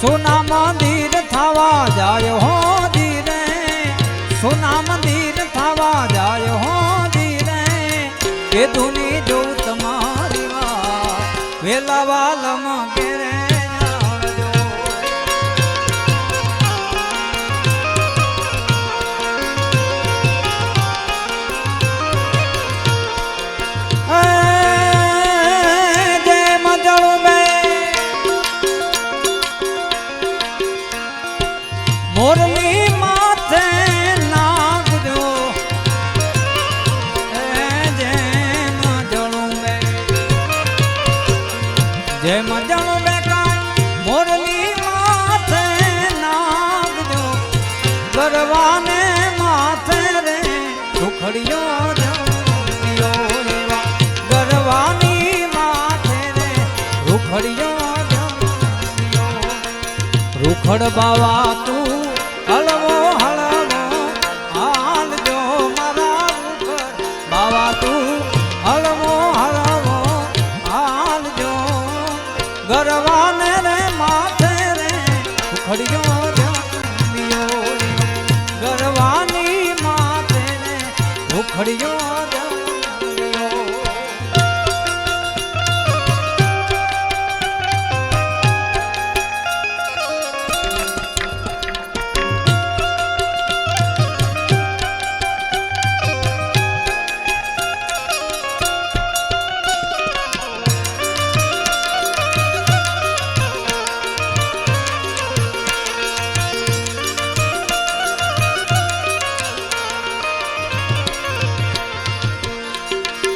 સોના મંદિર થવા જાય હો ધીરે સોના મંદિર થવા જાય હો ધીરે કે વાત વેલા વાલમ મંજળું મોરની માથે જય મંજળું બે કાંઈ મોરની માથે નાગજો ગરવાને માથે રે સુખડિયો ગરવાની માથે રે રૂખડિયો રૂખડ બાવા તું ગરવાને રે માથે રે ઉખડ્યો જમ્યો ગરવાની માથે રે ઉખડ્યો